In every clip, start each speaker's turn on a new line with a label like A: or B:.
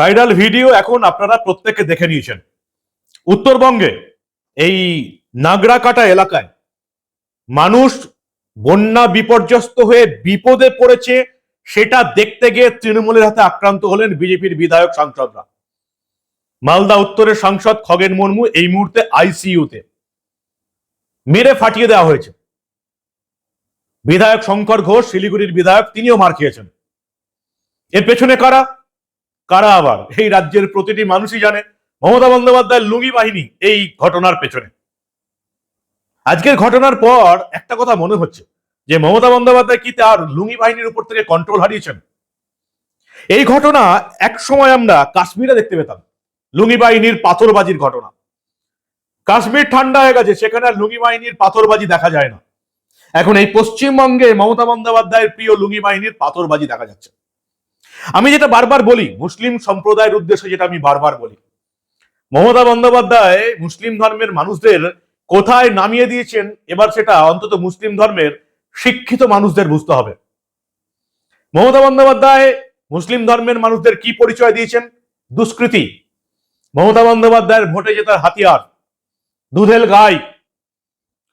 A: Viral video এখন আপনারা প্রত্যেকে দেখে নিয়েছেন। উত্তরবঙ্গে, এই নাগরাকাটা এলাকায় মানুষ বন্যা বিপর্যস্ত হয়ে বিপদে পড়েছে, সেটা দেখতে গিয়ে তৃণমূলের হাতে আক্রান্ত হলেন বিজেপির বিধায়ক সাংসদরা। মালদা উত্তরের সাংসদ খগেন মুর্মু এই মুহূর্তে আইসিইউতে। মেরে ফাটিয়ে দেওয়া হয়েছে। বিধায়ক শঙ্কর ঘোষ, শিলিগুড়ির বিধায়ক, তিনিও মার খেয়েছেন। এর পেছনে কারা? কারা আবার? এই রাজ্যের প্রতিটি মানুষই জানে মমতা বন্দ্যোপাধ্যায়ের লুঙ্গি বাহিনী এই ঘটনার পেছনে। আজকের ঘটনার পর একটা কথা মনে হচ্ছে যে মমতা বন্দ্যোপাধ্যায় কি তার লুঙ্গি বাহিনীর উপর থেকে কন্ট্রোল হারিয়েছেন? এই ঘটনা এক সময় আমরা কাশ্মীরে দেখতে পেতাম। লুঙ্গি বাহিনীর পাথরবাজির ঘটনা। কাশ্মীর ঠান্ডা হয়ে গেছে, সেখানে আর লুঙ্গি বাহিনীর পাথরবাজি দেখা যায় না। এখন এই পশ্চিমবঙ্গে মমতা বন্দ্যোপাধ্যায়ের প্রিয় লুঙ্গি বাহিনীর পাথরবাজি দেখা যাচ্ছে। আমি যেটা বারবার বলি, মুসলিম সম্প্রদায়ের উদ্দেশ্যে যেটা আমি বারবার বলি, মমতা বন্দ্যোপাধ্যায় মুসলিম ধর্মের মানুষদের কোথায় নামিয়ে দিয়েছেন, এবার সেটা অন্তত মুসলিম ধর্মের শিক্ষিত মানুষদের বুঝতে হবে। মমতা বন্দ্যোপাধ্যায় মুসলিম ধর্মের মানুষদের কি পরিচয় দিয়েছেন? দুষ্কৃতি। মমতা বন্দ্যোপাধ্যায়ের ভোটে জেতার হাতিয়ার, দুধেল গাই,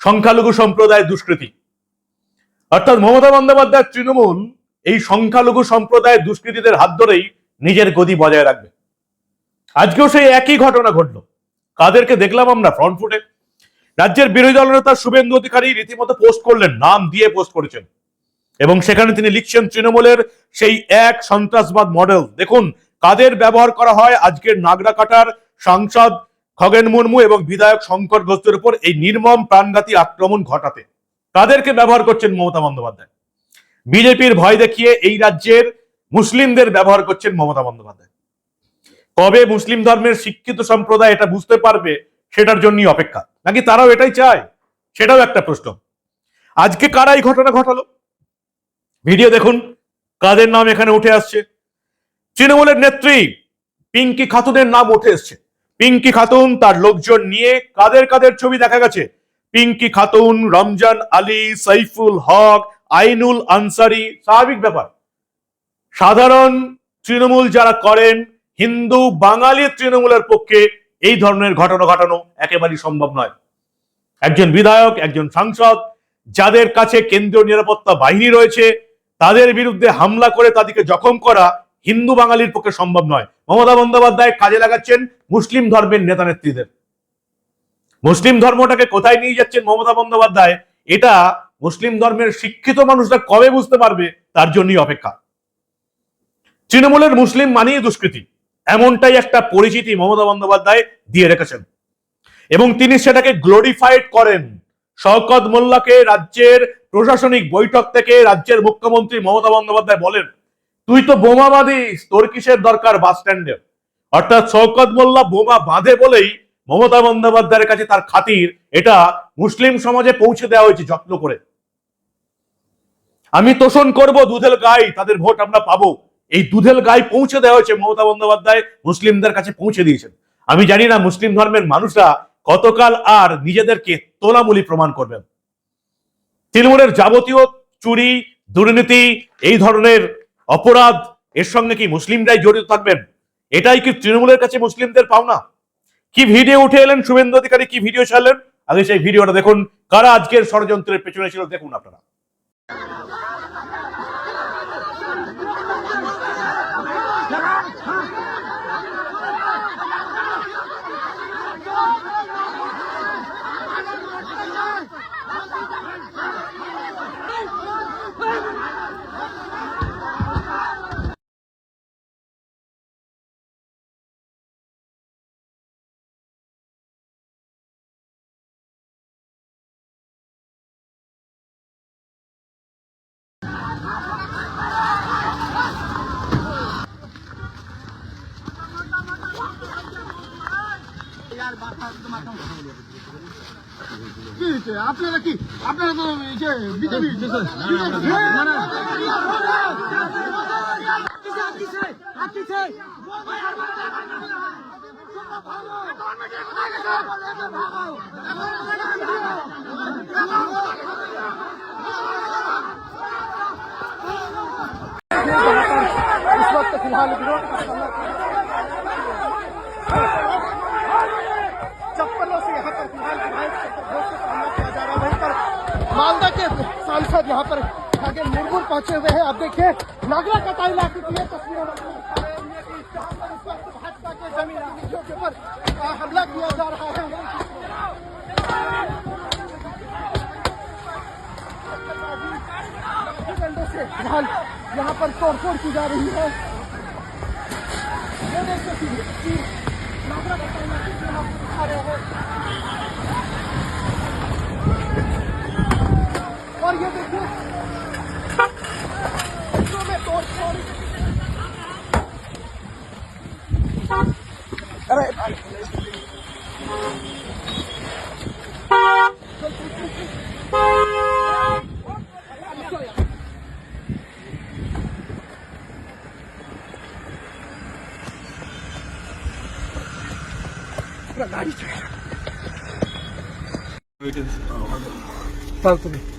A: সংখ্যালঘু সম্প্রদায় দুষ্কৃতি। অর্থাৎ মমতা বন্দ্যোপাধ্যায়ের তৃণমূল এই সংখ্যালঘু সম্প্রদায়ের দুষ্কৃতীদের হাত ধরেই নিজের গদি বজায় রাখবে। আজকেও সেই একই ঘটনা ঘটলো। কাদেরকে দেখলাম আমরা ফ্রন্ট ফুটে রাজ্যের বিরোধী দলনেতা শুভেন্দু অধিকারী রীতিমতো পোস্ট করলেন, নাম দিয়ে পোস্ট করেছেন। এবং সেখানে তিনি লিখছেন, তৃণমূলের সেই এক সন্ত্রাসবাদ মডেল দেখুন, কাদের ব্যবহার করা হয় আজকের নাগরাকাটার সাংসদ খগেন মুর্মু এবং বিধায়ক শঙ্কর ঘোষের উপর এই নির্মম প্রাণঘাতী আক্রমণ ঘটাতে। কাদেরকে ব্যবহার করছেন মমতা বন্দ্যোপাধ্যায়? বিজেপির ভয় দেখিয়ে এই রাজ্যের মুসলিমদের ব্যবহার করছেন মমতা বন্দ্যোপাধ্যায়। কবে মুসলিম ধর্মের শিক্ষিত সম্প্রদায় এটা বুঝতে পারবে, সেটার জন্যই অপেক্ষা। নাকি তারাও এটাই চায়? সেটাও একটা প্রশ্ন। আজকে কারা এই ঘটনা ঘটালো? ভিডিও দেখুন, কাদের নাম এখানে উঠে আসছে। তৃণমূলের নেত্রী পিঙ্কি খাতুনের নাম উঠে এসছে। পিঙ্কি খাতুন তার লোকজন নিয়ে কাদের কাদের ছবি দেখা গেছে? পিঙ্কি খাতুন, রমজান আলী, সাইফুল হক আইনুল আনসারি স্বাভাবিক ব্যাপার। সাধারণ তৃণমূল যারা করেন, হিন্দু, বাঙালি তৃণমূলের পক্ষে এই ধরনের ঘটনা ঘটানো একেবারেই সম্ভব নয়। একজন বিধায়ক, একজন সাংসদ, যাদের কাছে কেন্দ্রীয় নিরাপত্তা বাহিনী রয়েছে, তাদের বিরুদ্ধে হামলা করে তাদেরকে জখম করা হিন্দু বাঙালির পক্ষে সম্ভব নয়। মমতা বন্দ্যোপাধ্যায় কাজে লাগাচ্ছেন মুসলিম ধর্মের নেতা নেত্রীদের। মুসলিম ধর্মটাকে কোথায় নিয়ে যাচ্ছেন মমতা বন্দ্যোপাধ্যায়? এটা মুসলিম ধর্মের শিক্ষিত মানুষরা কবে বুঝতে পারবে? তার জন্যই অপেক্ষা। তৃণমূলের মুসলিম মানেই দুষ্কৃতি। এমনটাই একটা পরিচিতি মমতা বন্দ্যোপাধ্যায় দিয়ে রেখেছেন। এবং তিনি সেটাকে গ্লোরিফাইড করেন। শওকত মোল্লাকে রাজ্যের প্রশাসনিক বৈঠক থেকে রাজ্যের মুখ্যমন্ত্রী মমতা বন্দ্যোপাধ্যায় বলেন, তুই তো বোমা বাঁধিস তোর কিসের দরকার বাস স্ট্যান্ডে? অর্থাৎ শওকত মোল্লা বোমা বাঁধে বলেই মমতা বন্দ্যোপাধ্যায়ের কাছে তার খাতির, এটা মুসলিম সমাজে পৌঁছে দেওয়া হয়েছে যত্ন করে। আমি তোষণ করব দুধেল গাই, তাদের ভোট আমরা পাবো। এই দুধেল গাই পৌঁছে দেওয়া হয়েছে মমতা বন্দ্যোপাধ্যায়, মুসলিমদের কাছে পৌঁছে দিয়েছেন। আমি জানি না মুসলিম ধর্মের মানুষরা কতকাল আর নিজেদেরকে তোলামুলি প্রমাণ করবেন। তৃণমূলের যাবতীয় চুরি, দুর্নীতি, এই ধরনের অপরাধ, এর সঙ্গে কি মুসলিমরাই জড়িত থাকবেন? এটাই কি তৃণমূলের কাছে মুসলিমদের পাওনা? কি ভিডিও উঠে এলেন? শুভেন্দু অধিকারী কি ভিডিও ছাড়লেন? আগে সেই ভিডিওটা দেখুন। কারা আজকের ষড়যন্ত্রের পেছনে ছিল, দেখুন আপনারা।
B: আপনারা কি আপনারা তো বিজেপি फिलहाल मालदा के सांसद यहाँ पर आगे मुरमुर पहुँचे हुए हैं। आप देखिए, नागरा कटाई इलाके की तस्वीरें कि ऊपर हमला किया जा रहा है। डंडे यहाँ पर तोड़फोड़ की जा रही है। नागरा कटाई इलाके की हम हैं। और ये देखिए बच्चों में तोड़ फोड़ अरे भाई पूरा गाड़ी से
C: नियर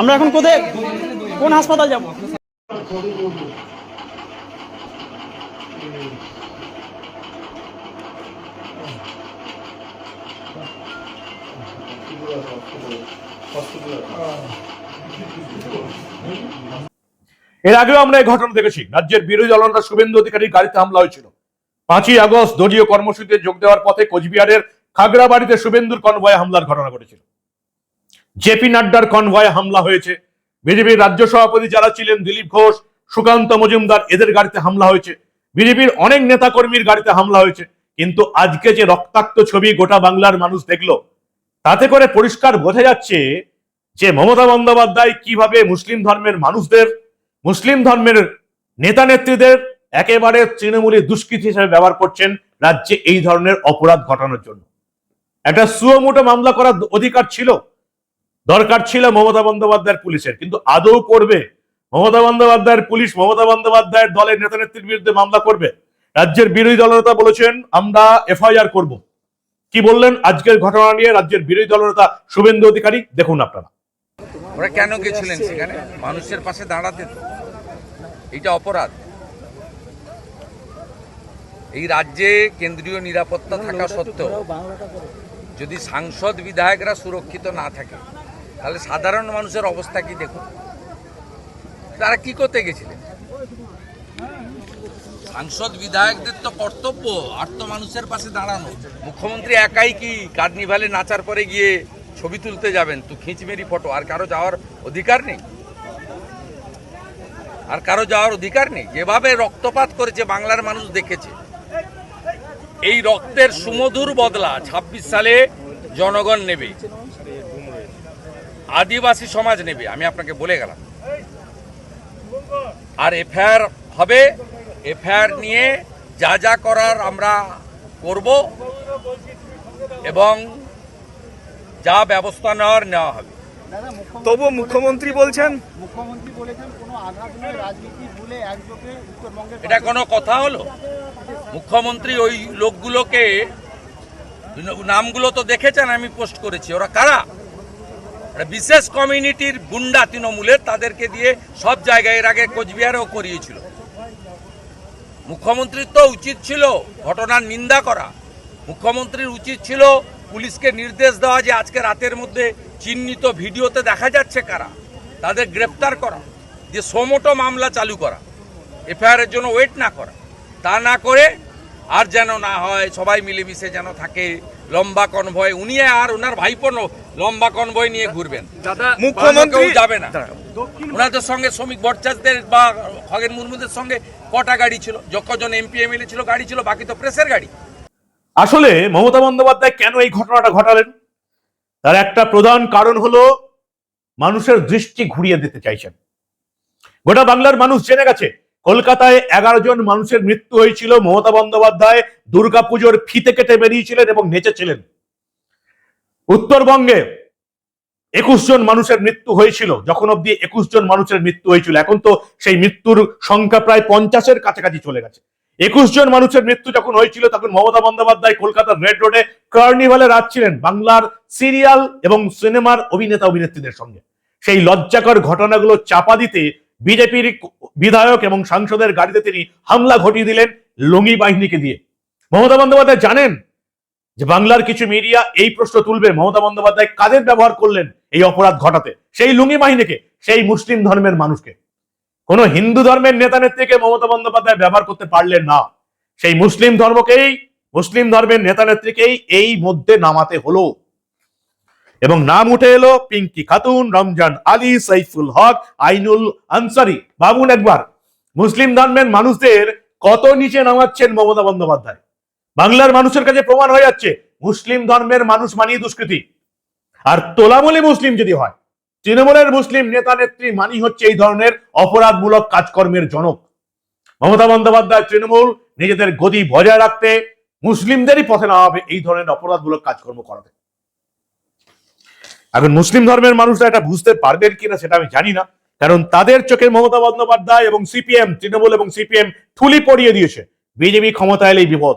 C: আমরা
D: এখন কোথায় কোন হাসপাতাল যাব?
A: এর আগেও আমরা এই ঘটনা দেখেছি। রাজ্যের বিরোধী দলনেতা শুভেন্দু অধিকারীর গাড়িতে হামলা হয়েছিল। পাঁচই আগস্ট দলীয় কর্মসূচিতে যোগ দেওয়ার পথে কোচবিহারের খাগড়াবাড়িতে শুভেন্দুর কনভয়ে হামলার ঘটনা ঘটেছিল। জেপি নাড্ডার কনভয়ে হামলা হয়েছে। বিজেপির রাজ্য সভাপতি যারা ছিলেন, দিলীপ ঘোষ, সুকান্ত মজুমদার, এদের গাড়িতে হামলা হয়েছে। বিজেপির অনেক নেতাকর্মীর গাড়িতে হামলা হয়েছে। কিন্তু আজকে যে রক্তাক্ত ছবি গোটা বাংলার মানুষ দেখল, তাতে করে পরিষ্কার বোঝা যাচ্ছে যে মমতা বন্দ্যোপাধ্যায় কীভাবে মুসলিম ধর্মের মানুষদের, মুসলিম ধর্মের নেতা নেত্রীদের একেবারে তৃণমূলী দুষ্কৃতি হিসেবে ব্যবহার করছেন রাজ্যে এই ধরনের অপরাধ ঘটানোর জন্য। একটা সুয়মোটো মামলা করার অধিকার ছিল। দরকার ছিল মমতা বন্দ্যোপাধ্যায়ের পুলিশের, কিন্তু আদৌ করবে? মমতা বন্দ্যোপাধ্যায়ের পুলিশ মমতা বন্দ্যোপাধ্যায়ের দলের নেতা নেত্রীর বিরুদ্ধে মামলা করবে? রাজ্যের বিরোধী দলনেতা বলেছেন, আমরা এফআইআর করব। কি বললেন? আজকের ঘটনা নিয়ে রাজ্যের বিরোধী দলনেতা শুভেন্দু অধিকারী, দেখুন আপনারা।
E: ওরা কেন গেছিলেন সেখানে? মানুষের পাশে দাঁড়াতে তো। এইটা অপরাধ। এই রাজ্যে কেন্দ্রীয় নিরাপত্তা থাকা সত্ত্বেও যদি সাংসদ বিধায়করা সুরক্ষিত না থাকে তাহলে সাধারণ মানুষের অবস্থা কি দেখুন? তারা কি করতে গেছিলেন? সাংসদ বিধায়কদের তো কর্তব্য আর তো মানুষের পাশে দাঁড়ানো। মুখ্যমন্ত্রী একাই কি কার্নিভালে নাচার পরে গিয়ে ছবি তুলতে যাবেন? তো খিঁচমেরি ফটো আর কারও যাওয়ার অধিকার নেই? আর কারও যাওয়ার অধিকার নেই? যেভাবে রক্তপাত করেছে বাংলার মানুষ দেখেছে। এই রক্তের সুমধুর বদলা ২৬ সালে জনগণ নেবে। আদিবাসী সমাজ নেবে আমি আপনাকে বলে গেলাম। আর এফআইআর হবে এফআইআর নিয়ে যা যা করার আমরা করব এবং যা ব্যবস্থা নেওয়ার নেওয়া হবে।
F: তবু মুখ্যমন্ত্রী বলছেন?
B: মুখ্যমন্ত্রী বলেছেন কোনো আঘাত নয় রাজনীতি ভুলে একযোগে উত্তরবঙ্গের
E: এটা কোনো কথা হলো? মুখ্যমন্ত্রী ওই লোকগুলোকে নামগুলো তো দেখেছেন আমি পোস্ট করেছি। ওরা কারা? বিশেষ কমিউনিটির গুন্ডা তৃণমূলের তাদেরকে দিয়ে সব জায়গায় এর আগে কোচবিহারেও করিয়েছিল। মুখ্যমন্ত্রীর তো উচিত ছিল ঘটনার নিন্দা করা। মুখ্যমন্ত্রীর উচিত ছিল পুলিশকে নির্দেশ দেওয়া যে আজকে রাতের মধ্যে চিহ্নিত ভিডিওতে দেখা যাচ্ছে কারা, তাদের গ্রেপ্তার করা যে সোমোটো মামলা চালু করা এফআইআর এর জন্য ওয়েট না করা। তা না করে আর যেন না হয় সবাই মিলেমিশে যেন থাকে লম্বা কনভয় উনি আর ওনার ভাইপো লম্বা কনভয় নিয়ে ঘুরবেন।
F: মুখ্যমন্ত্রী
E: যাবে না। ওনাদের সঙ্গে শ্রমিক ভট্টাচার্যদের বা খগেন মুর্মুদের সঙ্গে কটা গাড়ি ছিল? যখন এমপি এমএলএ ছিল গাড়ি ছিল বাকি তো প্রেসের গাড়ি।
A: আসলে মমতা বন্দ্যোপাধ্যায় কেন এই ঘটনাটা ঘটালেন? তার একটা প্রধান কারণ হলো মানুষের দৃষ্টি ঘুরিয়ে দিতে চাইছেন। গোটা বাংলার মানুষ জেনে গেছে কলকাতায় এগারো জন মানুষের মৃত্যু হয়েছিল। মমতা বন্দ্যোপাধ্যায় দুর্গাপুজোর ফিতে কেটে বেরিয়েছিলেন এবং নেচেছিলেন। উত্তরবঙ্গে একুশ জন মানুষের মৃত্যু হয়েছিল। যখন অব্দি একুশ জন মানুষের মৃত্যু হয়েছিল, এখন তো সেই মৃত্যুর সংখ্যা প্রায় পঞ্চাশের কাছাকাছি চলে গেছে। একুশ জন মানুষের মৃত্যু যখন হয়েছিল, তখন মমতা বন্দ্যোপাধ্যায় কলকাতার রেড রোডে কার্নিভালে রাখছিলেন বাংলার সিরিয়াল এবং সিনেমার অভিনেতা অভিনেত্রীদের সঙ্গে। সেই লজ্জাকর ঘটনাগুলো চাপা দিতে বিজেপির বিধায়ক এবং সাংসদের গাড়িতে তিনি হামলা ঘটিয়ে দিলেন লুঙ্গি বাহিনীকে দিয়ে। মমতা বন্দ্যোপাধ্যায় জানেন যে বাংলার কিছু মিডিয়া এই প্রশ্ন তুলবে, মমতা বন্দ্যোপাধ্যায় কাদের ব্যবহার করলেন এই অপরাধ ঘটাতে? সেই লুঙ্গি বাহিনীকে, সেই মুসলিম ধর্মের মানুষকে। কোন হিন্দু ধর্মের নেতা নেত্রীকে মমতা বন্দ্যোপাধ্যায় ব্যবহার করতে পারলেন না। সেই মুসলিম ধর্মকেই, মুসলিম ধর্মের নেতা নেত্রীকেই এই মধ্যে নামাতে হলো। এবং নাম উঠে এলো পিঙ্কি খাতুন, রমজান আলী, সাইফুল হক, আইনুল আনসারি। ভাবুন একবার, মুসলিম ধর্মের মানুষদের কত নিচে নামাচ্ছেন মমতা বন্দ্যোপাধ্যায়? বাংলার মানুষের কাছে প্রমাণ হয়ে যাচ্ছে, মুসলিম ধর্মের মানুষ মানিয়ে দুষ্কৃতি। আর তোলামলি মুসলিম যদি হয়, তৃণমূলের মুসলিম নেতা নেত্রী মানি হচ্ছে এই ধরনের অপরাধমূলক কাজকর্মের জনক। মমতা বন্দ্যোপাধ্যায় তৃণমূল, নিজেদের গদি বজায় রাখতে মুসলিমদেরই পথে নামাবে, এই ধরনের অপরাধমূলক কাজকর্ম করাতে। এখন মুসলিম ধর্মের মানুষরা এটা বুঝতে পারবেন কিনা সেটা আমি জানি না। কারণ তাদের চোখে মমতা বন্দ্যোপাধ্যায় এবং সিপিএম, তৃণমূল এবং সিপিএম ঠুলি পড়িয়ে দিয়েছে। বিজেপি ক্ষমতা এলেই বিপদ।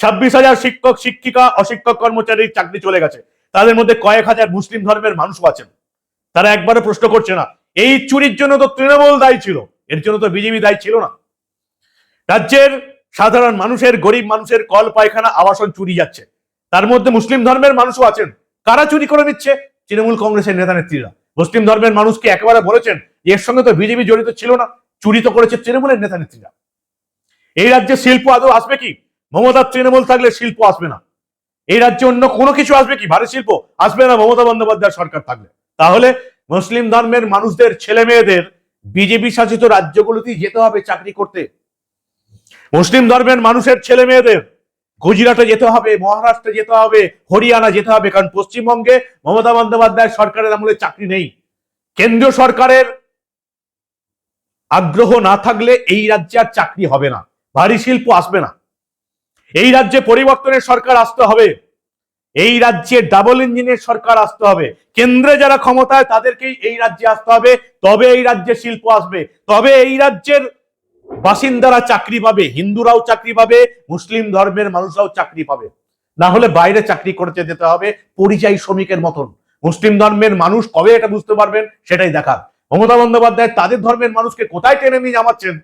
A: ছাব্বিশ হাজার শিক্ষক, শিক্ষিকা, অশিক্ষক কর্মচারীর চাকরি চলে গেছে। তাদের মধ্যে কয়েক হাজার মুসলিম ধর্মের মানুষও আছেন। তারা একবারও প্রশ্ন করছে না, এই চুরির জন্য তো তৃণমূল দায়ী ছিল। এর জন্য তো বিজেপি দায়ী ছিল না। রাজ্যের সাধারণ মানুষের, গরিব মানুষের কল, পায়খানা, আবাসন চুরি যাচ্ছে। তার মধ্যে মুসলিম ধর্মের মানুষও আছেন। কারা চুরি করে নিচ্ছে? তৃণমূল কংগ্রেসের নেতা নেত্রীরা। মুসলিম ধর্মের মানুষকে একেবারে বলেছেন এর সঙ্গে তো বিজেপি জড়িত ছিল না? চুরি তো করেছে তৃণমূলের নেতা নেত্রীরা। এই রাজ্যে শিল্প আদৌ আসবে কি? মমতার তৃণমূল থাকলে শিল্প আসবে না। এই রাজ্যে অন্য কোনো কিছু আসবে কি? ভারী শিল্প আসবে না মমতা বন্দ্যোপাধ্যায় সরকার থাকলে। তাহলে মুসলিম ধর্মের মানুষদের ছেলে মেয়েদের বিজেপি শাসিত রাজ্যগুলোতেই যেতে হবে চাকরি করতে। মুসলিম ধর্মের মানুষের ছেলে মেয়েদের গুজরাটে যেতে হবে, মহারাষ্ট্রে যেতে হবে, হরিয়ানা যেতে হবে, কারণ পশ্চিমবঙ্গে মমতা বন্দ্যোপাধ্যায় সরকারের আমলে চাকরি নেই। কেন্দ্রীয় সরকারের আগ্রহ না থাকলে এই রাজ্যে আর চাকরি হবে না, ভারী শিল্প আসবে না। এই রাজ্যে পরিবর্তনের সরকার আসতে হবে, এই রাজ্যে ডাবল ইঞ্জিনের সরকার আসতে হবে, কেন্দ্রে যারা ক্ষমতায় তাদেরকেই এই রাজ্যে আসতে হবে, তবে এই রাজ্যে শিল্প আসবে, তবে এই রাজ্যের বাসিন্দারা চাকরি পাবে, হিন্দুরাও চাকরি পাবে, মুসলিম ধর্মের মানুষরাও চাকরি পাবে। না হলে বাইরে চাকরি করতে যেতে হবে, পরিযায়ী শ্রমিকের মতন। মুসলিম ধর্মের মানুষ কবে এটা বুঝতে পারবেন সেটাই দেখার। মমতা বন্দ্যোপাধ্যায় তাদের ধর্মের মানুষকে কোথায় টেনে নিয়ে জামাচ্ছেন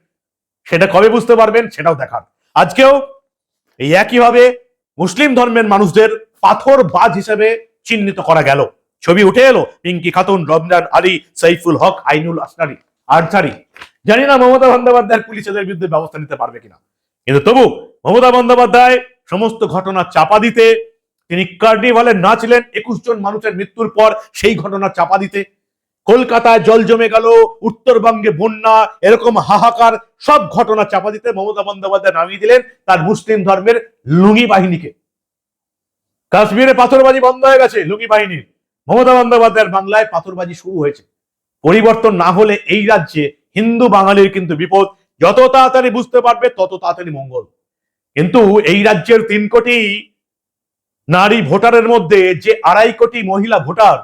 A: সেটা কবে বুঝতে পারবেন সেটাও দেখার। আজকেও এই একইভাবে মুসলিম ধর্মের মানুষদের পাথর বাজ হিসেবে চিহ্নিত করা গেল। ছবি উঠে এলো, পিঙ্কি খাতুন, রমজান আলী, সাইফুল হক, আইনুল আসনারি আরথারি জানি না মমতা বন্দ্যোপাধ্যায়ের পুলিশ এদের বিরুদ্ধে ব্যবস্থা নিতে পারবে কিনা। কিন্তু তবু মমতা বন্দ্যোপাধ্যায় সমস্ত ঘটনা চাপা দিতে, তিনি কার্নিভালে নাচলেন, একুশ জন মানুষের মৃত্যুর পর সেই ঘটনা চাপা দিতে। কলকাতায় জল জমে গেল, উত্তরবঙ্গে বন্যা, এরকম হাহাকার, সব ঘটনা চাপা দিতে মমতা বন্দ্যোপাধ্যায় নামিয়ে দিলেন তার মুসলিম ধর্মের লুঙ্গি বাহিনীকে। কাশ্মীরে পাথরবাজি বন্ধ হয়ে গেছে লুঙ্গি বাহিনীর। মমতা বন্দ্যোপাধ্যায়ের বাংলায় পাথরবাজি শুরু হয়েছে। পরিবর্তন না হলে এই রাজ্যে হিন্দু বাঙালির কিন্তু বিপদ। যত তাড়াতাড়ি বুঝতে পারবে, তত তাড়াতাড়ি মঙ্গল। কিন্তু এই রাজ্যের তিন কোটি নারী ভোটারের মধ্যে যে আড়াই কোটি মহিলা ভোটার,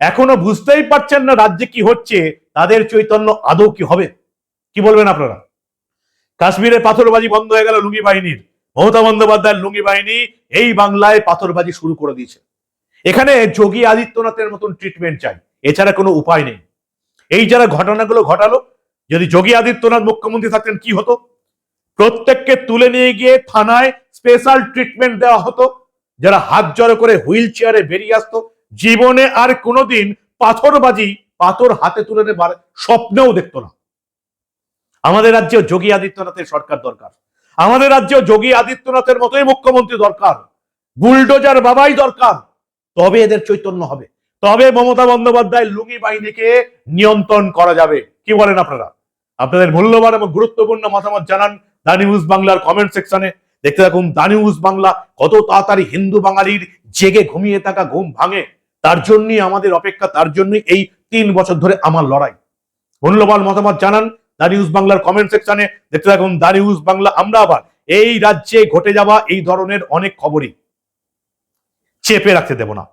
A: এখনও বুঝতেই পারছেন না রাজ্যে কি হচ্ছে, তাদের চৈতন্য আদৌ কি হবে? কি বলবেন আপনারা? কাশ্মীরে পাথরবাজি বন্ধ হয়ে গেল লুঙ্গি বাহিনীর। মমতা বন্দ্যোপাধ্যায়ের লুঙ্গি বাহিনী এই বাংলায় পাথরবাজি শুরু করে দিয়েছে। এখানে যোগী আদিত্যনাথের মতন ট্রিটমেন্ট চাই। এছাড়া কোনো উপায় নেই। এই যারা ঘটনাগুলো ঘটালো যদি যোগী আদিত্যনাথ মুখ্যমন্ত্রী থাকতেন, কি হতো? প্রত্যেককে তুলে নিয়ে গিয়ে থানায় স্পেশাল ট্রিটমেন্ট দেওয়া হতো, যারা হাত জড়ো করে হুইল চেয়ারে বেরিয়ে আসতো। জীবনে আর কোনোদিন পাথরবাজি পাথর হাতে তুলে নেবার স্বপ্নেও দেখতো না। আমাদের রাজ্যে যোগী আদিত্যনাথের সরকার দরকার। আমাদের রাজ্যে যোগী আদিত্যনাথের মতোই মুখ্যমন্ত্রী দরকার। বুলডোজার বাবাই দরকার। তবে এদের চৈতন্য হবে। তবে মমতা বন্দ্যোপাধ্যায় লুঙ্গি বাহিনীকে নিয়ন্ত্রণ করা যাবে। কি বলেন আপনারা? আপনাদের মূল্যবান এবং গুরুত্বপূর্ণ মতামত জানান দা নিউজ বাংলার কমেন্ট সেকশনে দেখতে থাকুন দা নিউজ বাংলা, কত তাড়াতাড়ি হিন্দু বাঙালির জেগে ঘুমিয়ে থাকা ঘুম ভাঙে। তার জন্যই আমাদের অপেক্ষা, তার জন্যই এই তিন বছর ধরে আমার লড়াই। মূল্যবান মতামত জানান দা নিউজ বাংলার কমেন্ট সেকশনে দেখতে থাকুন দা নিউজ বাংলা, আমরা আবার এই রাজ্যে ঘটে যাওয়া এই ধরনের অনেক খবরই চেপে রাখতে দেব না।